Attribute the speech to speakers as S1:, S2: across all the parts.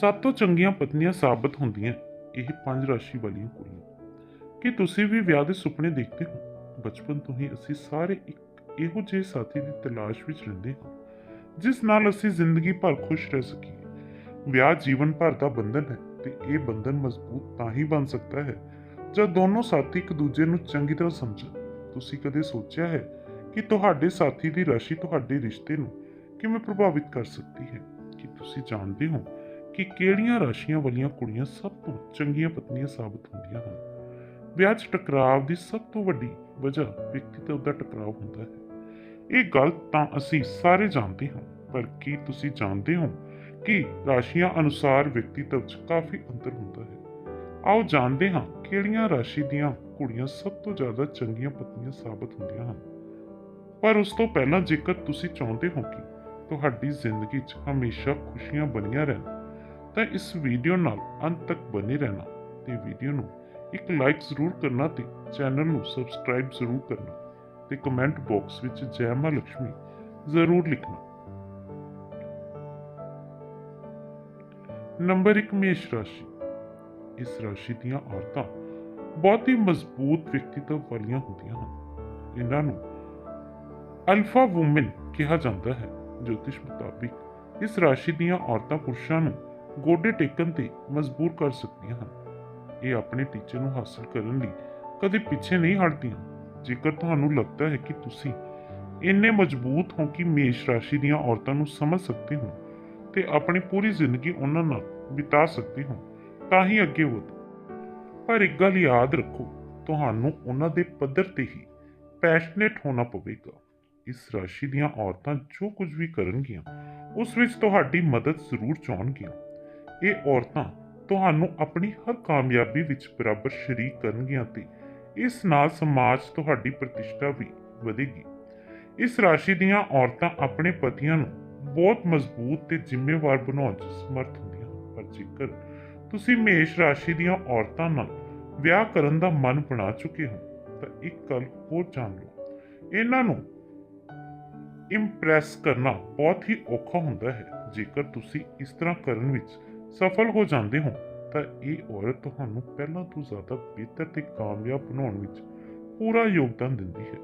S1: ਸਭ ਤੋਂ ਚੰਗੀਆਂ ਪਤਨੀਆਂ ਸਾਬਤ ਹੁੰਦੀਆਂ ਇਹ ਪੰਜ ਰਾਸ਼ੀ ਵਾਲੀਆਂ ਕੁੜੀਆਂ। ਕੀ ਤੁਸੀਂ ਵੀ ਵਿਆਹ ਦੇ ਸੁਪਨੇ ਦੇਖਦੇ ਹੋ? ਬਚਪਨ ਤੋਂ ਹੀ ਅਸੀਂ ਸਾਰੇ ਇੱਕ ਇਹੋ ਜਿਹੇ ਸਾਥੀ ਦੀ ਤਲਾਸ਼ ਵਿੱਚ ਰਹਿੰਦੇ ਹਾਂ, ਜਿਸ ਨਾਲ ਅਸੀਂ ਜ਼ਿੰਦਗੀ ਭਰ ਖੁਸ਼ ਰਹਿ ਸਕੀਏ। ਵਿਆਹ ਜੀਵਨ ਭਰ ਦਾ ਬੰਧਨ ਹੈ ਤੇ ਇਹ ਬੰਧਨ ਮਜ਼ਬੂਤ ਤਾਂ ਹੀ ਬਣ ਸਕਦਾ ਹੈ ਜਦ ਦੋਨੋਂ ਸਾਥੀ ਇੱਕ ਦੂਜੇ ਨੂੰ ਚੰਗੀ ਤਰ੍ਹਾਂ ਸਮਝਣ। ਤੁਸੀਂ ਕਦੇ ਸੋਚਿਆ ਹੈ ਕਿ ਤੁਹਾਡੇ ਸਾਥੀ ਦੀ ਰਾਸ਼ੀ ਤੁਹਾਡੇ ਰਿਸ਼ਤੇ ਨੂੰ ਕਿਵੇਂ ਪ੍ਰਭਾਵਿਤ ਕਰ ਸਕਦੀ ਹੈ? ਕੀ ਤੁਸੀਂ ਜਾਣਦੇ ਹੋ ਕਿ ਕਿਹੜੀਆਂ ਰਾਸ਼ੀਆਂ ਵਾਲੀਆਂ ਕੁੜੀਆਂ ਸਭ ਤੋਂ ਚੰਗੀਆਂ ਪਤਨੀਆਂ ਸਾਬਤ ਹੁੰਦੀਆਂ ਹਨ? ਵਿਆਹ 'ਚ ਟਕਰਾਅ ਦੀ ਸਭ ਤੋਂ ਵੱਡੀ ਵਜ੍ਹਾ ਵਿਅਕਤੀਤਵ ਦਾ ਟਕਰਾਅ ਹੁੰਦਾ ਹੈ। ਇਹ ਗੱਲ ਤਾਂ ਅਸੀਂ ਸਾਰੇ ਜਾਣਦੇ ਹਾਂ, ਪਰ ਕੀ ਤੁਸੀਂ ਜਾਣਦੇ ਹੋ ਕਿ ਰਾਸ਼ੀਆਂ ਅਨੁਸਾਰ ਵਿਅਕਤੀਤਵ 'ਚ ਕਾਫੀ ਅੰਤਰ ਹੁੰਦਾ ਹੈ? ਆਓ ਜਾਣਦੇ ਹਾਂ ਕਿਹੜੀਆਂ ਰਾਸ਼ੀ ਦੀਆਂ ਕੁੜੀਆਂ ਸਭ ਤੋਂ ਜ਼ਿਆਦਾ ਚੰਗੀਆਂ ਪਤਨੀਆਂ ਸਾਬਤ ਹੁੰਦੀਆਂ ਹਨ। ਪਰ ਉਸ ਤੋਂ ਪਹਿਲਾਂ ਜੇਕਰ ਤੁਸੀਂ ਚਾਹੁੰਦੇ ਹੋ ਕਿ ਤੁਹਾਡੀ ਜ਼ਿੰਦਗੀ 'ਚ ਹਮੇਸ਼ਾ ਖੁਸ਼ੀਆਂ ਬਣੀਆਂ ਰਹਿਣ ਤਾਂ ਇਸ ਵੀਡੀਓ ਨਾਲ ਅੰਤ ਤੱਕ ਬਨੇ ਰਹਿਣਾ ਤੇ ਵੀਡੀਓ ਨੂੰ ਇੱਕ ਲਾਈਕ ਜ਼ਰੂਰ ਕਰਨਾ ਤੇ ਚੈਨਲ ਨੂੰ ਸਬਸਕ੍ਰਾਈਬ ਜ਼ਰੂਰ ਕਰਨਾ ਤੇ ਕਮੈਂਟ ਬਾਕਸ ਵਿੱਚ ਜੈ ਮਾਂ ਲక్ష్ਮੀ ਜ਼ਰੂਰ ਲਿਖਣਾ। ਨੰਬਰ 1 ਮੇਸ਼ ਰਾਸ਼ੀ। ਇਸ ਰਾਸ਼ੀ ਦੀਆਂ ਔਰਤਾਂ ਬਹੁਤ ਹੀ ਮਜ਼ਬੂਤ ਵਿਅਕਤੀਤਵ ਵਾਲੀਆਂ ਹੁੰਦੀਆਂ ਹਨ। ਇਹਨਾਂ ਨੂੰ ਅਲਫਾ ਔਮਨ ਕਿਹਾ ਜਾਂਦਾ ਹੈ। ਜੋਤਿਸ਼ ਮੁਤਾਬਿਕ ਇਸ ਰਾਸ਼ੀ ਦੀਆਂ ਔਰਤਾਂ ਪੁਰਸ਼ਾਂ ਨੂੰ ਗੋਡੇ ਟੇਕਣ ਤੇ ਮਜਬੂਰ ਕਰ ਸਕਦੀਆਂ ਹਨ। ਇਹ ਆਪਣੇ ਟੀਚੇ ਨੂੰ ਹਾਸਲ ਕਰਨ ਲਈ ਕਦੇ ਪਿੱਛੇ ਨਹੀਂ ਹਟਦੀਆਂ। ਜੇਕਰ ਤੁਹਾਨੂੰ ਲੱਗਦਾ ਹੈ ਕਿ ਤੁਸੀਂ ਇੰਨੇ ਮਜ਼ਬੂਤ ਹੋ ਕਿ ਮੇਸ਼ ਰਾਸ਼ੀ ਦੀਆਂ ਔਰਤਾਂ ਨੂੰ ਸਮਝ ਸਕਦੇ ਹੋ ਤੇ ਆਪਣੀ ਪੂਰੀ ਜ਼ਿੰਦਗੀ ਉਹਨਾਂ ਨਾਲ ਬਿਤਾ ਸਕਦੇ ਹੋ, ਤਾਂ ਹੀ ਅੱਗੇ ਵਧੋ। ਪਰ ਇੱਕ ਗੱਲ ਯਾਦ ਰੱਖੋ, ਤੁਹਾਨੂੰ ਉਹਨਾਂ ਦੇ ਪੱਧਰ ਤੇ ਹੀ ਪੈਸ਼ਨੇਟ ਹੋਣਾ ਪਵੇਗਾ। ਇਸ ਰਾਸ਼ੀ ਦੀਆਂ ਔਰਤਾਂ ਜੋ ਕੁਝ ਵੀ ਕਰਨਗੀਆਂ, ਉਸ ਵਿੱਚ ਤੁਹਾਡੀ ਮਦਦ ਜ਼ਰੂਰ ਚਾਹਣਗੀਆਂ। ਇਹ ਔਰਤਾਂ ਤੁਹਾਨੂੰ ਆਪਣੀ ਹਰ ਕਾਮਯਾਬੀ ਵਿੱਚ ਬਰਾਬਰ ਸ਼ਰੀਕ ਕਰਨਗੀਆਂ ਤੇ ਇਸ ਨਾਲ ਸਮਾਜ ਤੁਹਾਡੀ ਪ੍ਰਤਿਸ਼ਠਾ ਵੀ ਵਧੇਗੀ। ਇਸ ਰਾਸ਼ੀ ਦੀਆਂ ਔਰਤਾਂ ਆਪਣੇ ਪਤੀਆਂ ਨੂੰ ਬਹੁਤ ਮਜ਼ਬੂਤ ਤੇ ਜ਼ਿੰਮੇਵਾਰ ਬਣਾਉਣ 'ਚ ਸਮਰਥ ਹੁੰਦੀਆਂ ਪਰ ਜੇਕਰ ਤੁਸੀਂ ਮੇਸ਼ ਰਾਸ਼ੀ ਦੀਆਂ ਔਰਤਾਂ ਨਾਲ ਵਿਆਹ ਕਰਨ ਦਾ ਮਨ ਬਣਾ ਚੁੱਕੇ ਹੋ, ਤਾਂ ਇੱਕ ਗੱਲ ਹੋਰ ਜਾਣ ਲਓ। ਇਹਨਾਂ ਨੂੰ ਇੰਪ੍ਰੈਸ ਕਰਨਾ ਬਹੁਤ ਹੀ ਔਖਾ ਹੁੰਦਾ ਹੈ। ਜੇਕਰ ਤੁਸੀਂ ਇਸ ਤਰ੍ਹਾਂ ਕਰਨ ਵਿੱਚ ਸਫਲ ਹੋ ਜਾਂਦੇ ਹੋ, ਤਾਂ ਇਹ ਔਰਤ ਤੁਹਾਨੂੰ ਪਹਿਲਾਂ ਤੋਂ ਜ਼ਿਆਦਾ ਬਿਹਤਰ ਤੇ ਕਾਮਯਾਬ ਬਣਾਉਣ ਵਿੱਚ ਪੂਰਾ ਯੋਗਦਾਨ ਦਿੰਦੀ ਹੈ।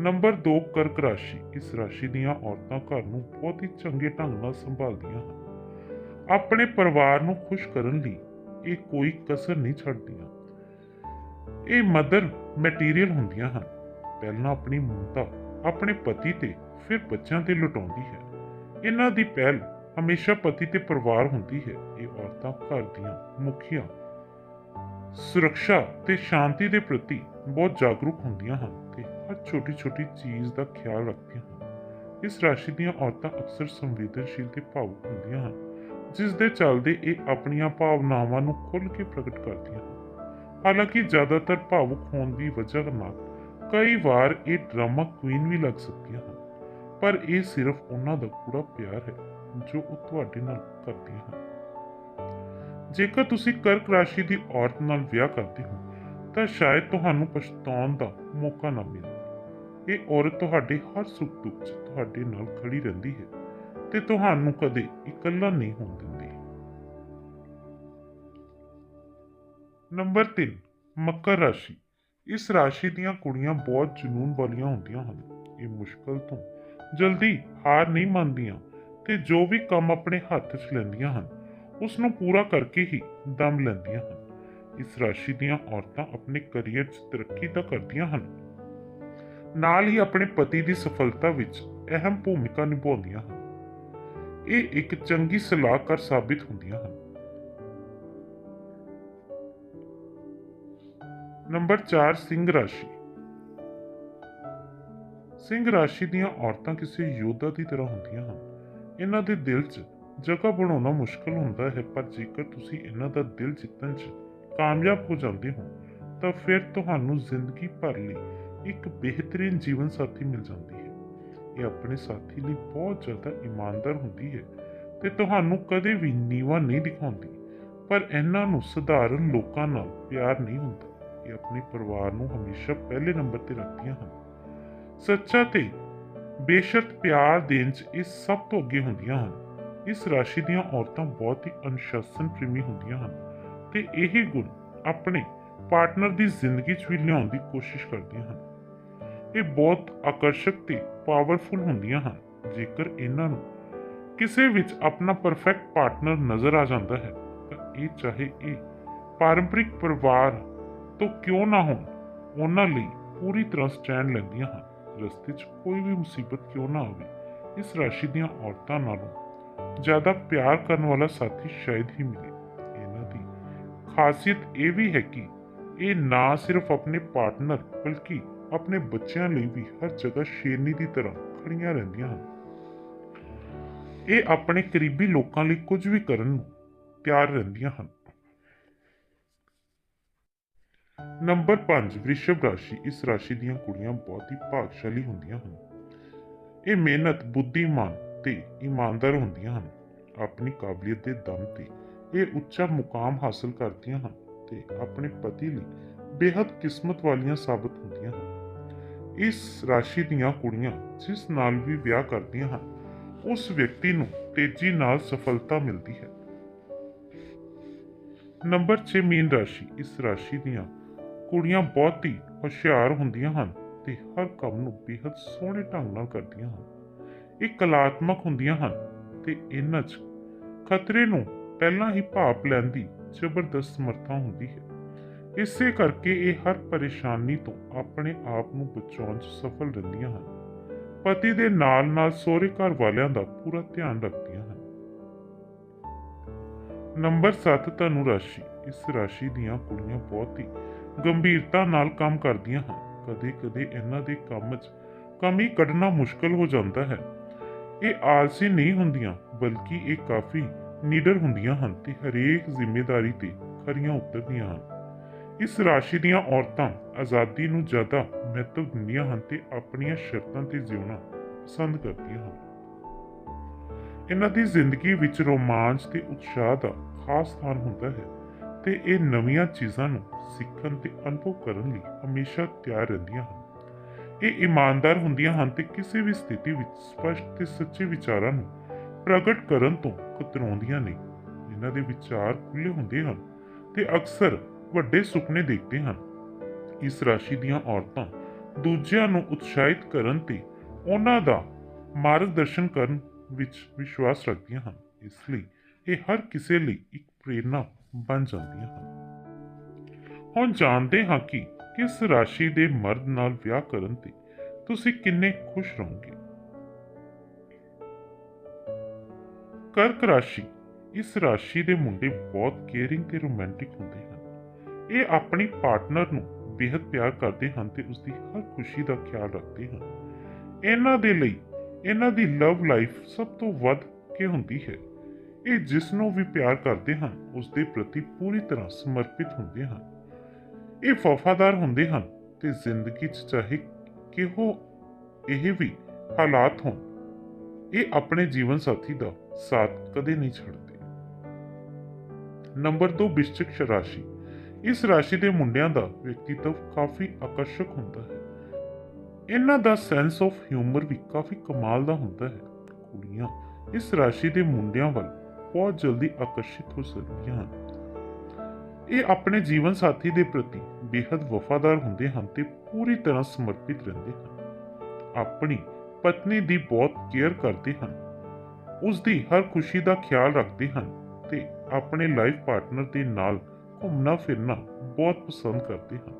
S1: ਨੰਬਰ 2 ਕਰਕ ਰਾਸ਼ੀ। ਇਸ ਰਾਸ਼ੀ ਦੀਆਂ ਔਰਤਾਂ ਘਰ ਨੂੰ ਬਹੁਤ ਹੀ ਚੰਗੇ ਢੰਗ ਨਾਲ ਸੰਭਾਲਦੀਆਂ ਹਨ। ਆਪਣੇ ਪਰਿਵਾਰ ਨੂੰ ਖੁਸ਼ ਕਰਨ ਲਈ ਇਹ ਕੋਈ ਕਸਰ ਨਹੀਂ ਛੱਡਦੀਆਂ। ਇਹ ਮਦਰ ਮਟੀਰੀਅਲ ਹੁੰਦੀਆਂ ਹਨ। ਪਹਿਲਾਂ ਆਪਣੀ ਮਮਤਾ ਆਪਣੇ ਪਤੀ ਤੇ, ਫਿਰ ਬੱਚਿਆਂ ਤੇ ਲੁਟਾਉਂਦੀ ਹੈ। ਇਹਨਾਂ ਦੀ ਪਹਿਲ ਹਮੇਸ਼ਾ ਪਤੀ ਤੇ ਪਰਿਵਾਰ ਹੁੰਦੀ ਹੈ। ਇਹ ਔਰਤਾਂ ਘਰ ਦੀਆਂ ਮੁਖੀਆਂ। ਸੁਰੱਖਿਆ ਤੇ ਸ਼ਾਂਤੀ ਦੇ ਪ੍ਰਤੀ ਬਹੁਤ ਜਾਗਰੂਕ ਹੁੰਦੀਆਂ ਹਨ ਤੇ ਹਰ ਛੋਟੀ-ਛੋਟੀ ਚੀਜ਼ ਦਾ ਖਿਆਲ ਰੱਖਦੀਆਂ ਹਨ। ਇਸ ਰਾਸ਼ੀ ਦੀਆਂ ਔਰਤਾਂ ਅਕਸਰ ਸੰਵੇਦਨਸ਼ੀਲ ਤੇ ਭਾਵੁਕ ਹੁੰਦੀਆਂ ਹਨ, ਜਿਸ ਦੇ ਚੱਲਦੇ ਇਹ ਆਪਣੀਆਂ ਭਾਵਨਾਵਾਂ ਨੂੰ ਖੁੱਲ੍ਹ ਕੇ ਪ੍ਰਗਟ ਕਰਦੀਆਂ ਹਨ। ਹਾਲਾਂਕਿ ਜ਼ਿਆਦਾਤਰ ਭਾਵੁਕ ਹੋਣ ਦੀ ਵਜ੍ਹਾ ਨਾਲ ਕਈ ਵਾਰ ਇਹ ਡਰਾਮਾ ਕੁਈਨ ਵੀ ਲੱਗ ਸਕਦੀਆਂ ਹਨ। ਪਰ ਇਹ ਸਿਰਫ ਉਹਨਾਂ ਦਾ ਪੂਰਾ ਪਿਆਰ ਹੈ ਜੋ ਉਹ ਤੁਹਾਡੇ ਨਾਲ ਕਰਦੀਆਂ ਹਨ। ਜੇਕਰ ਤੁਸੀਂ ਕਰਕ ਰਾਸ਼ੀ ਦੀ ਔਰਤ ਨਾਲ ਵਿਆਹ ਕਰਦੇ ਹੋ, ਤਾਂ ਸ਼ਾਇਦ ਤੁਹਾਨੂੰ ਪਛਤਾਉਣ ਦਾ ਮੌਕਾ ਨਾ ਮਿਲੇ। ਇਹ ਔਰਤ ਤੁਹਾਡੇ ਹਰ ਸੁੱਖ ਦੁੱਖ 'ਚ ਤੁਹਾਡੇ ਨਾਲ ਖੜੀ ਰਹਿੰਦੀ ਹੈ ਤੇ ਤੁਹਾਨੂੰ ਕਦੇ ਇਕੱਲਾ ਨਹੀਂ ਹੋਣ ਦਿੰਦੀ। ਨੰਬਰ 3 ਮਕਰ ਰਾਸ਼ੀ। ਇਸ ਰਾਸ਼ੀ ਦੀਆਂ ਕੁੜੀਆਂ ਬਹੁਤ ਜਨੂਨ ਵਾਲੀਆਂ ਹੁੰਦੀਆਂ ਹਨ। ਇਹ ਮੁਸ਼ਕਲ ਤੋਂ ਜਲਦੀ ਹਾਰ ਨਹੀਂ ਮੰਨਦੀਆਂ ਤੇ ਜੋ ਵੀ ਕੰਮ ਆਪਣੇ ਹੱਥ 'ਚ ਲੈਂਦੀਆਂ ਹਨ ਉਸ ਨੂੰ ਪੂਰਾ ਕਰਕੇ ਹੀ ਦਮ ਲੈਂਦੀਆਂ ਹਨ। ਇਸ ਰਾਸ਼ੀ ਦੀਆਂ ਔਰਤਾਂ ਆਪਣੇ ਕੈਰੀਅਰ 'ਚ ਤਰੱਕੀ ਤਾਂ ਕਰਦੀਆਂ ਹਨ। ਨਾਲ ਹੀ ਆਪਣੇ ਪਤੀ ਦੀ ਸਫਲਤਾ ਵਿੱਚ ਅਹਿਮ ਭੂਮਿਕਾ ਨਿਭਾਉਂਦੀਆਂ ਹਨ। ਇਹ ਇੱਕ ਚੰਗੀ ਸਲਾਹਕਾਰ ਸਾਬਿਤ ਹੁੰਦੀਆਂ ਹਨ। ਨੰਬਰ 4 ਸਿੰਘ ਰਾਸ਼ੀ। ਸਿੰਘ ਰਾਸ਼ੀ ਦੀਆਂ ਔਰਤਾਂ ਕਿਸੇ ਯੋਧਾ ਦੀ ਤਰ੍ਹਾਂ ਹੁੰਦੀਆਂ ਹਨ। ਇਹਨਾਂ ਦੇ ਦਿਲ 'ਚ ਜਗ੍ਹਾ ਬਣਾਉਣਾ ਮੁਸ਼ਕਲ ਹੁੰਦਾ ਹੈ, ਪਰ ਜੇਕਰ ਤੁਸੀਂ ਇਹਨਾਂ ਦਾ ਦਿਲ ਜਿੱਤਣ 'ਚ ਕਾਮਯਾਬ ਹੋ ਜਾਂਦੇ ਹੋ, ਤਾਂ ਫਿਰ ਤੁਹਾਨੂੰ ਜ਼ਿੰਦਗੀ ਭਰ ਲਈ ਇੱਕ ਬਿਹਤਰੀਨ ਜੀਵਨ ਸਾਥੀ ਮਿਲ ਜਾਂਦੀ ਹੈ। ਇਹ ਆਪਣੇ ਸਾਥੀ ਲਈ ਬਹੁਤ ਜ਼ਿਆਦਾ ਇਮਾਨਦਾਰ ਹੁੰਦੀ ਹੈ ਤੇ ਤੁਹਾਨੂੰ ਕਦੇ ਵੀ ਨੀਵਾ ਨਹੀਂ ਦਿਖਾਉਂਦੀ। ਪਰ ਇਹਨਾਂ ਨੂੰ ਸਧਾਰਨ ਲੋਕਾਂ ਨਾਲ ਪਿਆਰ ਨਹੀਂ ਹੁੰਦਾ। ਇਹ ਆਪਣੇ ਪਰਿਵਾਰ ਨੂੰ ਹਮੇਸ਼ਾ ਪਹਿਲੇ ਨੰਬਰ ਤੇ ਰੱਖਦੀਆਂ ਹਨ। ਸੱਚਾ ਤੇ ਬੇਸ਼ਰਤ ਪਿਆਰ ਦੇਣ 'ਚ ਇਹ ਸਭ ਤੋਂ ਅੱਗੇ ਹੁੰਦੀਆਂ ਹਨ। ਇਸ ਰਾਸ਼ੀ ਦੀਆਂ ਔਰਤਾਂ ਬਹੁਤ ਹੀ ਅਨੁਸ਼ਾਸਨ ਪ੍ਰੇਮੀ ਹੁੰਦੀਆਂ ਹਨ ਤੇ ਇਹ ਗੁਣ ਆਪਣੇ ਪਾਰਟਨਰ ਦੀ ਜ਼ਿੰਦਗੀ 'ਚ ਵੀ ਲਿਆਉਣ ਦੀ ਕੋਸ਼ਿਸ਼ ਕਰਦੀਆਂ ਹਨ। ਇਹ ਬਹੁਤ ਆਕਰਸ਼ਕ ਤੇ ਪਾਵਰਫੁਲ ਹੁੰਦੀਆਂ ਹਨ। ਜੇਕਰ ਇਹਨਾਂ ਨੂੰ ਕਿਸੇ ਵਿੱਚ ਆਪਣਾ ਪਰਫੈਕਟ ਪਾਰਟਨਰ ਨਜ਼ਰ ਆ ਜਾਂਦਾ ਹੈ, ਤਾਂ ਇਹ ਚਾਹੇ ਇਹ ਪਾਰੰਪਰਿਕ ਪਰਿਵਾਰ ਤੋਂ ਕਿਉਂ ਨਾ ਹੋਣ, ਉਹਨਾਂ ਲਈ ਪੂਰੀ ਤਰ੍ਹਾਂ ਸਟੈਂਡ ਲੈਂਦੀਆਂ ਹਨ। ਰਸਤੇ 'ਚ ਕੋਈ ਵੀ ਮੁਸੀਬਤ ਕਿਉਂ ਨਾ ਆਵੇ, ਇਸ ਰਾਸ਼ੀ ਦੀਆਂ ਔਰਤਾਂ ਨਾਲੋਂ ਜ਼ਿਆਦਾ ਪਿਆਰ ਕਰਨ ਵਾਲਾ ਸਾਥੀ ਸ਼ਾਇਦ ਹੀ ਮਿਲੇ। ਇਹਨਾਂ ਦੀ ਖਾਸੀਅਤ ਇਹ ਵੀ ਹੈ ਕਿ ਇਹ ਨਾ ਸਿਰਫ ਆਪਣੇ ਪਾਰਟਨਰ ਬਲਕਿ ਆਪਣੇ ਬੱਚਿਆਂ ਲਈ ਵੀ ਹਰ ਜਗ੍ਹਾ ਸ਼ੇਰਨੀ ਦੀ ਤਰ੍ਹਾਂ ਖੜੀਆਂ ਰਹਿੰਦੀਆਂ ਹਨ। ਇਹ ਆਪਣੇ ਕਰੀਬੀ ਲੋਕਾਂ ਲਈ ਕੁਝ ਵੀ ਕਰਨ ਨੂੰ ਤਿਆਰ ਰਹਿੰਦੀਆਂ ਹਨ। ਨੰਬਰ 5 ਵ੍ਰਿਸ਼ਭ ਰਾਸ਼ੀ। ਇਸ ਰਾਸ਼ੀ ਦੀਆਂ ਕੁੜੀਆਂ ਬਹੁਤ ਹੀ ਭਾਗਸ਼ਾਲੀ ਹੁੰਦੀਆਂ ਹਨ। ਇਹ ਮਿਹਨਤ, ਬੁੱਧੀਮਾਨ ਤੇ ਇਮਾਨਦਾਰ ਹੁੰਦੀਆਂ ਹਨ। ਆਪਣੀ ਕਾਬਲੀਅਤ ਦੇ ਦਮ ਤੇ ਇਹ ਉੱਚਾ ਮੁਕਾਮ ਹਾਸਲ ਕਰਦੀਆਂ ਹਨ ਤੇ ਆਪਣੇ ਪਤੀ ਲਈ ਬੇहद ਕਿਸਮਤ ਵਾਲੀਆਂ ਸਾਬਤ ਹੁੰਦੀਆਂ ਹਨ। ਇਸ ਰਾਸ਼ੀ ਦੀਆਂ ਕੁੜੀਆਂ ਜਿਸ ਨਾਲ ਵੀ ਵਿਆਹ ਕਰਦੀਆਂ ਹਨ, ਉਸ ਵਿਅਕਤੀ ਨੂੰ ਤੇਜ਼ੀ ਨਾਲ ਸਫਲਤਾ ਮਿਲਦੀ ਹੈ। ਨੰਬਰ 6 ਮੀਨ ਰਾਸ਼ੀ। ਇਸ ਰਾਸ਼ੀ ਦੀਆਂ ਕੁੜੀਆਂ ਬਹੁਤ ਹੀ ਹੁਸ਼ਿਆਰ ਹੁੰਦੀਆਂ ਹਨ ਤੇ ਹਰ ਕੰਮ ਨੂੰ ਬੇहद ਸੋਹਣੇ ਢੰਗ ਨਾਲ ਕਰਦੀਆਂ ਹਨ। ਇਹ ਕਲਾਤਮਕ ਹੁੰਦੀਆਂ ਹਨ ਤੇ ਇਹਨਾਂ 'ਚ ਖਤਰੇ ਨੂੰ ਪਹਿਲਾਂ ਹੀ ਭਾਪ ਲੈਣ ਦੀ ਜ਼ਬਰਦਸਤ ਸਮਰੱਥਾ ਹੁੰਦੀ ਹੈ। ਇਸੇ ਕਰਕੇ ਇਹ ਹਰ ਪਰੇਸ਼ਾਨੀ ਤੋਂ ਆਪਣੇ ਆਪ ਨੂੰ ਬਚਾਉਣ 'ਚ ਸਫਲ ਰਹਿੰਦੀਆਂ ਹਨ। ਪਤੀ ਦੇ ਨਾਲ-ਨਾਲ ਸਹੁਰੇ ਘਰ ਵਾਲਿਆਂ ਦਾ ਪੂਰਾ ਧਿਆਨ ਰੱਖਦੀਆਂ ਹਨ। ਨੰਬਰ 7 ਧਨੁ ਰਾਸ਼ੀ। ਇਸ ਰਾਸ਼ੀ ਦੀਆਂ ਕੁੜੀਆਂ ਬਹੁਤ ਹੀ ਗੰਭੀਰਤਾ ਨਾਲ ਕੰਮ ਕਰਦੀਆਂ ਹਨ। ਕਦੇ-ਕਦੇ ਇਹਨਾਂ ਦੇ ਕੰਮ 'ਚ ਕਮੀ ਕੱਢਣਾ ਮੁਸ਼ਕਲ ਹੋ ਜਾਂਦਾ ਹੈ। ਇਹ ਆਲਸੀ ਨਹੀਂ ਹੁੰਦੀਆਂ, ਬਲਕਿ ਇਹ ਕਾਫੀ ਨੀਡਰ ਹੁੰਦੀਆਂ ਹਨ ਤੇ ਹਰੇਕ ਜ਼ਿੰਮੇਵਾਰੀ ਤੇ ਖਰੀਆਂ ਉਤਰਦੀਆਂ ਹਨ। ਇਸ ਰਾਸ਼ੀ ਦੀਆਂ ਔਰਤਾਂ ਆਜ਼ਾਦੀ ਨੂੰ ਜ਼ਿਆਦਾ ਮਹੱਤਵ ਦਿੰਦੀਆਂ ਹਨ ਤੇ ਆਪਣੀਆਂ ਸ਼ਰਤਾਂ ਤੇ ਜਿਉਣਾ ਪਸੰਦ ਕਰਦੀਆਂ ਹਨ। ਇਹਨਾਂ ਦੀ ਜ਼ਿੰਦਗੀ ਵਿੱਚ ਰੋਮਾਂਚ ਤੇ ਉਤਸ਼ਾਹ ਦਾ ਖਾਸ ਸਥਾਨ ਹੁੰਦਾ ਹੈ। ਤੇ ਇਹ ਨਵੀਆਂ ਚੀਜ਼ਾਂ ਨੂੰ ਸਿੱਖਣ ਤੇ ਅਨੁਭਵ ਕਰਨ ਲਈ ਹਮੇਸ਼ਾ ਤਿਆਰ ਰਹਿੰਦੀਆਂ ਹਨ। ਇਹ ਇਮਾਨਦਾਰ ਹੁੰਦੀਆਂ ਹਨ ਤੇ ਕਿਸੇ ਵੀ ਸਥਿਤੀ ਵਿੱਚ ਸਪਸ਼ਟ ਤੇ ਸੱਚੇ ਵਿਚਾਰਾਂ ਨੂੰ ਪ੍ਰਗਟ ਕਰਨ ਤੋਂ ਕਤਰਾਉਂਦੀਆਂ ਨਹੀਂ ਇਹਨਾਂ ਦੇ ਵਿਚਾਰ ਖੁੱਲੇ ਹੁੰਦੇ ਹਨ ਤੇ ਅਕਸਰ ਵੱਡੇ ਸੁਪਨੇ ਦੇਖਦੇ ਹਨ। ਇਸ ਰਾਸ਼ੀ ਦੀਆਂ ਔਰਤਾਂ ਦੂਜਿਆਂ ਨੂੰ ਉਤਸ਼ਾਹਿਤ ਕਰਨ ਤੇ ਉਹਨਾਂ ਦਾ ਮਾਰਗਦਰਸ਼ਨ ਕਰਨ ਵਿੱਚ ਵਿਸ਼ਵਾਸ ਰੱਖਦੀਆਂ ਹਨ। ਇਸ ਲਈ ਇਹ ਹਰ ਕਿਸੇ ਲਈ ਇੱਕ ਪ੍ਰੇਰਨਾ ਬਣ ਜਾਂਦੀਆਂ ਹਨ। ਹੁਣ ਜਾਣਦੇ ਹਾਂ ਕਿ ਕਿਸ ਰਾਸ਼ੀ ਦੇ ਮਰਦ ਨਾਲ ਵਿਆਹ ਕਰਨ ਤੇ ਤੁਸੀਂ ਕਿੰਨੇ ਖੁਸ਼ ਰਹੋਗੇ। ਕਰਕ ਰਾਸ਼ੀ ਇਸ ਰਾਸ਼ੀ ਦੇ ਮੁੰਡੇ ਬਹੁਤ ਕੇਅਰਿੰਗ ਤੇ ਰੋਮਾਂਟਿਕ ਹੁੰਦੇ ਹਨ। ਇਹ ਆਪਣੀ ਪਾਰਟਨਰ ਨੂੰ ਬੇहद ਪਿਆਰ ਕਰਦੇ ਹਨ ਤੇ ਉਸ ਦੀ ਹਰ ਖੁਸ਼ੀ ਦਾ ਖਿਆਲ ਰੱਖਦੇ ਹਨ। ਇਹਨਾਂ ਦੇ ਲਈ ਇਹਨਾਂ ਦੀ ਲਵ ਲਾਈਫ ਸਭ ਤੋਂ ਵੱਧ ਕੇ ਹੁੰਦੀ ਹੈ। ਇਹ ਜਿਸ ਨੂੰ ਵੀ ਪਿਆਰ ਕਰਦੇ ਹਨ ਉਸ ਦੇ ਪ੍ਰਤੀ ਪੂਰੀ ਤਰ੍ਹਾਂ ਸਮਰਪਿਤ ਹੁੰਦੇ ਹਨ। ਇਹ ਵਫਾਦਾਰ ਹੁੰਦੇ ਹਨ ਤੇ ਜ਼ਿੰਦਗੀ 'ਚ ਚਾਹੇ ਕਿਹੋ ਇਹ ਵੀ ਹਾਲਾਤ ਹੋਣ, ਇਹ ਆਪਣੇ ਜੀਵਨ ਸਾਥੀ ਦਾ ਸਾਥ ਕਦੇ ਨਹੀਂ ਛੱਡਦੇ। ਨੰਬਰ 2 ਬਿਸ਼ਚਕ ਰਾਸ਼ੀ। ਇਸ ਰਾਸ਼ੀ ਦੇ ਮੁੰਡਿਆਂ ਦਾ ਵਿਅਕਤੀਤਵ ਕਾਫੀ ਆਕਰਸ਼ਕ ਹੁੰਦਾ ਹੈ। ਇਹਨਾਂ ਦਾ ਸੈਂਸ ਆਫ ਹਿਊਮਰ ਵੀ ਕਾਫੀ ਕਮਾਲ ਦਾ ਹੁੰਦਾ ਹੈ। ਕੁੜੀਆਂ, ਇਸ ਰਾਸ਼ੀ ਦੇ ਮੁੰਡਿਆਂ ਵੱਲ ਬਹੁਤ ਜਲਦੀ ਆਕਰਸ਼ਿਤ ਹੋ ਸਕਦੀਆਂ ਹਨ। ਇਹ ਆਪਣੇ ਜੀਵਨ ਸਾਥੀ ਦੇ ਪ੍ਰਤੀ ਬੇहद ਵਫਾਦਾਰ ਹੁੰਦੇ ਹਨ ਤੇ ਪੂਰੀ ਤਰ੍ਹਾਂ ਸਮਰਪਿਤ ਰਹਿੰਦੇ ਹਨ। ਆਪਣੀ ਪਤਨੀ ਦੀ ਬਹੁਤ ਕੇਅਰ ਕਰਦੇ ਹਨ। ਉਸ ਦੀ ਹਰ ਖੁਸ਼ੀ ਦਾ ਖਿਆਲ ਰੱਖਦੇ ਹਨ ਤੇ ਆਪਣੇ ਲਾਈਫ ਪਾਰਟਨਰ ਦੇ ਨਾਲ ਘੁੰਮਣਾ ਫਿਰਨਾ ਬਹੁਤ ਪਸੰਦ ਕਰਦੇ ਹਨ।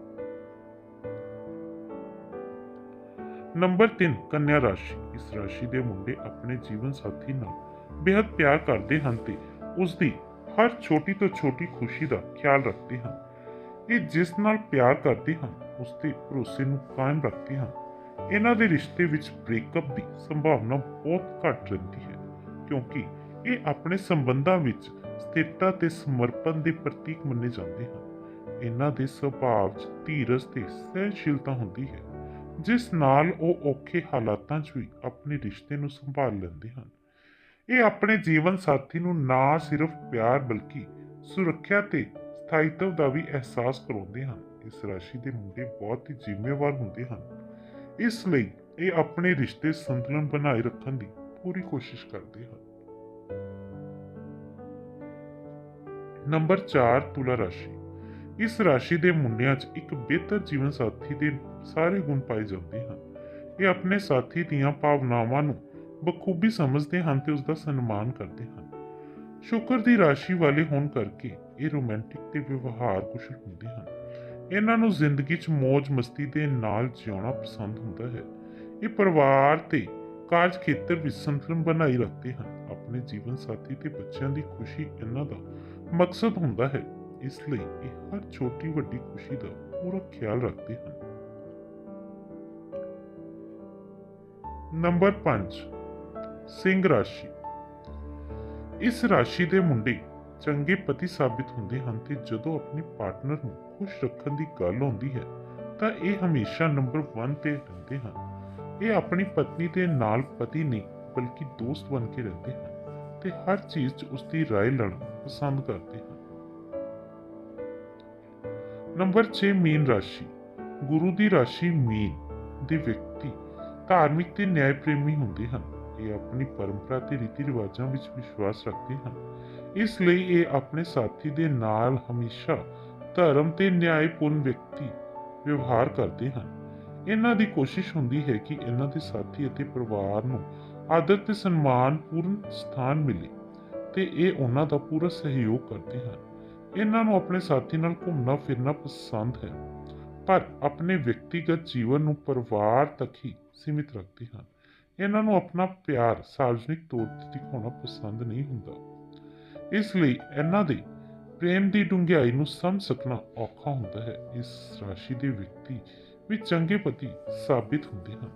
S1: ਨੰਬਰ 3 ਕੰਨਿਆ ਰਾਸ਼ੀ। ਇਸ ਰਾਸ਼ੀ ਦੇ ਮੁੰਡੇ ਆਪਣੇ ਜੀਵਨ ਸਾਥੀ ਨਾਲ ਬੇहद ਪਿਆਰ ਕਰਦੇ ਹਨ ਤੇ ਉਸ ਦੀ ਹਰ ਛੋਟੀ ਤੋਂ ਛੋਟੀ ਖੁਸ਼ੀ ਦਾ ਖਿਆਲ ਰੱਖਦੇ ਹਨ। ਇਹ ਜਿਸ ਨਾਲ ਪਿਆਰ ਕਰਦੇ ਹਨ ਉਸ ਦੇ ਭਰੋਸੇ ਨੂੰ ਕਾਇਮ ਰੱਖਦੇ ਹਨ। ਇਹਨਾਂ ਦੇ ਰਿਸ਼ਤੇ ਵਿੱਚ ਬ੍ਰੇਕਅਪ ਦੀ ਸੰਭਾਵਨਾ ਬਹੁਤ ਘੱਟ ਰਹਿੰਦੀ ਹੈ, ਕਿਉਂਕਿ ਇਹ ਆਪਣੇ ਸੰਬੰਧਾਂ ਵਿੱਚ ਸਥਿਰਤਾ ਤੇ ਸਮਰਪਣ ਦੇ ਪ੍ਰਤੀਕ ਮੰਨੇ ਜਾਂਦੇ ਹਨ। ਇਹਨਾਂ ਦੇ ਸੁਭਾਅ 'ਚ ਧੀਰਜ ਤੇ ਸਹਿਨਸ਼ੀਲਤਾ ਹੁੰਦੀ ਹੈ, ਜਿਸ ਨਾਲ ਉਹ ਔਖੇ ਹਾਲਾਤਾਂ 'ਚ ਵੀ ਆਪਣੇ ਰਿਸ਼ਤੇ ਨੂੰ ਸੰਭਾਲ ਲੈਂਦੇ ਹਨ। ਇਹ ਆਪਣੇ ਜੀਵਨ ਸਾਥੀ ਨੂੰ ਨਾ ਸਿਰਫ ਪਿਆਰ ਬਲਕਿ ਸੁਰੱਖਿਆ ਤੇ ਸਥਾਇੀਤਵ ਦਾ ਵੀ ਅਹਿਸਾਸ ਕਰਾਉਂਦੇ ਹਨ। ਇਸ ਰਾਸ਼ੀ ਦੇ ਮੁੰਡੇ ਬਹੁਤ ਹੀ ਜ਼ਿੰਮੇਵਾਰ ਹੁੰਦੇ ਹਨ। ਇਸ ਲਈ ਇਹ ਆਪਣੇ ਰਿਸ਼ਤੇ ਸੰਤੁਲਨ ਬਣਾਏ ਰੱਖਣ ਦੀ ਪੂਰੀ ਕੋਸ਼ਿਸ਼ ਕਰਦੇ ਹਨ। ਨੰਬਰ 4 ਤੁਲਾ ਰਾਸ਼ੀ। ਇਸ ਰਾਸ਼ੀ ਦੇ ਮੁੰਡਿਆਂ 'ਚ ਇੱਕ ਬਿਹਤਰ ਜੀਵਨ ਸਾਥੀ ਦੇ ਸਾਰੇ ਗੁਣ ਪਾਏ ਜਾਂਦੇ ਹਨ। ਇਹ ਆਪਣੇ ਸਾਥੀ ਦੀਆਂ ਭਾਵਨਾਵਾਂ ਨੂੰ ਬਖੂਬੀ ਸਮਝਦੇ ਹਨ ਤੇ ਉਸ ਦਾ ਸਨਮਾਨ ਕਰਦੇ ਹਨ। ਸ਼ੁਕਰ ਦੀ ਰਾਸ਼ੀ ਵਾਲੇ ਹੋਣ ਕਰਕੇ ਇਹ ਰੋਮਾਂਟਿਕ ਤੇ ਵਿਵਹਾਰ ਕੁਸ਼ਲ ਹੁੰਦੇ ਹਨ। ਇਹਨਾਂ ਨੂੰ ਜ਼ਿੰਦਗੀ 'ਚ ਮौज ਮਸਤੀ ਦੇ ਨਾਲ ਜਿਉਣਾ ਪਸੰਦ ਹੁੰਦਾ ਹੈ। ਇਹ ਪਰਿਵਾਰ ਤੇ ਕਾਰਜ ਖੇਤਰ ਵਿੱਚ ਸੰਤੁਲਨ ਬਣਾਈ ਰੱਖਦੇ ਹਨ। ਆਪਣੇ ਜੀਵਨ ਸਾਥੀ ਤੇ ਬੱਚਿਆਂ ਦੀ ਖੁਸ਼ੀ ਇਹਨਾਂ ਦਾ ਮਕਸਦ ਹੁੰਦਾ ਹੈ। ਇਸ ਲਈ ਇਹ ਹਰ ਛੋਟੀ ਵੱਡੀ ਖੁਸ਼ੀ ਦਾ ਪੂਰਾ ਖਿਆਲ ਰੱਖਦੇ ਹਨ। ਨੰਬਰ 5 ਸਿੰਘ ਰਾਸ਼ੀ ਇਸ ਰਾਸ਼ੀ ਦੇ ਮੁੰਡੇ ਚੰਗੇ ਪਤੀ ਸਾਬਿਤ ਹੁੰਦੇ ਹਨ ਤੇ ਜਦੋਂ ਆਪਣੀ ਪਾਰਟਨਰ ਨੂੰ ਖੁਸ਼ ਰੱਖਣ ਦੀ ਗੱਲ ਆਉਂਦੀ ਹੈ ਤਾਂ ਇਹ ਹਮੇਸ਼ਾ ਨੰਬਰ 1 ਤੇ ਰਹਿੰਦੇ ਹਨ ਇਹ ਆਪਣੀ ਪਤਨੀ ਦੇ ਨਾਲ ਪਤੀ ਨਹੀਂ ਬਲਕਿ ਦੋਸਤ ਬਣ ਕੇ ਰਹਿੰਦੇ ਹਨ ਤੇ ਹਰ ਚੀਜ਼ 'ਚ ਉਸ ਦੀ رائے ਲੈਣਾ ਪਸੰਦ ਕਰਦੇ ਹਨ ਨੰਬਰ 6 ਮੀਨ ਰਾਸ਼ੀ ਗੁਰੂ ਦੀ ਰਾਸ਼ੀ ਮੀਨ ਦੇ ਵਿਅਕਤੀ ਧਾਰਮਿਕ ਤੇ ਨਿਆਂ ਪ੍ਰੇਮੀ ਹੁੰਦੇ ਹਨ ਇਹ ਆਪਣੀ ਪਰੰਪਰਾ ਤੇ ਰੀਤੀ ਰਿਵਾਜਾਂ ਵਿੱਚ ਵਿਸ਼ਵਾਸ ਰੱਖਦੇ ਹਨ। ਇਸ ਲਈ ਇਹ ਆਪਣੇ ਸਾਥੀ ਦੇ ਨਾਲ ਹਮੇਸ਼ਾ ਧਰਮ ਤੇ ਨਿਆਂਪੂਰਨ ਵਿਅਕਤੀ ਵਿਵਹਾਰ ਕਰਦੇ ਹਨ। ਇਹਨਾਂ ਦੀ ਕੋਸ਼ਿਸ਼ ਹੁੰਦੀ ਹੈ ਕਿ ਇਹਨਾਂ ਦੇ ਸਾਥੀ ਅਤੇ ਪਰਿਵਾਰ ਨੂੰ ਆਦਰ ਤੇ ਸਨਮਾਨ ਪੂਰਨ ਸਥਾਨ ਮਿਲੇ ਤੇ ਇਹ ਉਹਨਾਂ ਦਾ ਪੂਰਾ ਸਹਿਯੋਗ ਕਰਦੇ ਹਨ। ਇਹਨਾਂ ਨੂੰ ਆਪਣੇ ਸਾਥੀ ਨਾਲ ਘੁੰਮਣਾ ਫਿਰਨਾ ਪਸੰਦ ਹੈ, ਪਰ ਆਪਣੇ ਵਿਅਕਤੀਗਤ ਜੀਵਨ ਨੂੰ ਪਰਿਵਾਰ ਤੱਕ ਹੀ ਸੀਮਿਤ ਰੱਖਦੇ ਹਨ। ਇਹਨਾਂ ਨੂੰ ਆਪਣਾ ਪਿਆਰ ਸਾਰਵਜਨਿਕ ਤੌਰ ਤੇ ਦਿਖਾਉਣਾ ਪਸੰਦ ਨਹੀਂ ਹੁੰਦਾ ਇਸ ਲਈ ਇਹਨਾਂ ਦੇ ਪ੍ਰੇਮ ਦੀ ਡੂੰਘਾਈ ਨੂੰ ਸਮਝ ਸਕਣਾ ਔਖਾ ਹੁੰਦਾ ਹੈ ਇਸ ਰਾਸ਼ੀ ਦੇ ਵਿਅਕਤੀ ਵੀ ਚੰਗੇ ਪਤੀ ਸਾਬਿਤ ਹੁੰਦੇ ਹਨ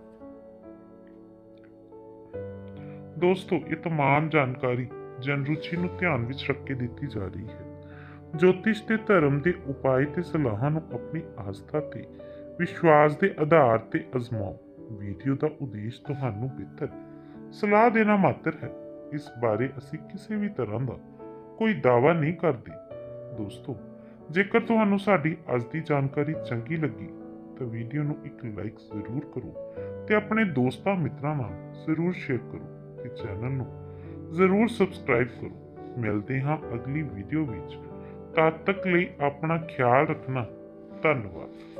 S1: ਦੋਸਤੋ ਇਹ तमाम ਜਾਣਕਾਰੀ ਜਨ ਰੁਚੀ ਨੂੰ ਧਿਆਨ ਵਿੱਚ ਰੱਖ ਕੇ ਦਿੱਤੀ ਜਾ ਰਹੀ ਹੈ ਜੋਤਿਸ਼ ਤੇ ਧਰਮ ਦੇ ਉਪਾਅ ਤੇ ਸਲਾਹਾਂ ਨੂੰ ਆਪਣੀ ਆਸਥਾ ਤੇ ਵਿਸ਼ਵਾਸ ਦੇ ਆਧਾਰ ਤੇ ਅਜ਼ਮਾਓ ਵੀਡੀਓ ਦਾ ਉਦੇਸ਼ ਤੁਹਾਨੂੰ ਬਿਹਤਰ, ਸਲਾਹ ਦੇਣਾ ਮਾਤਰ ਹੈ। ਇਸ ਬਾਰੇ ਅਸੀਂ ਕਿਸੇ ਵੀ ਤਰ੍ਹਾਂ ਦਾ ਕੋਈ ਦਾਅਵਾ ਨਹੀਂ ਕਰਦੇ। ਦੋਸਤੋ, ਜੇਕਰ ਤੁਹਾਨੂੰ ਸਾਡੀ ਅੱਜ ਦੀ ਜਾਣਕਾਰੀ ਚੰਗੀ ਲੱਗੀ, ਤਾਂ ਵੀਡੀਓ ਨੂੰ ਇੱਕ ਲਾਈਕ ਜ਼ਰੂਰ ਕਰੋ ਤੇ ਆਪਣੇ ਦੋਸਤਾਂ ਮਿੱਤਰਾਂ ਨਾਲ ਜ਼ਰੂਰ ਸ਼ੇਅਰ ਕਰੋ ਤੇ ਚੈਨਲ ਨੂੰ ਜ਼ਰੂਰ ਸਬਸਕ੍ਰਾਈਬ ਕਰੋ। ਮਿਲਦੇ ਹਾਂ ਅਗਲੀ ਵੀਡੀਓ ਵਿੱਚ। ਤਦ ਤੱਕ ਲਈ ਆਪਣਾ ਖਿਆਲ ਰੱਖਣਾ। ਧੰਨਵਾਦ।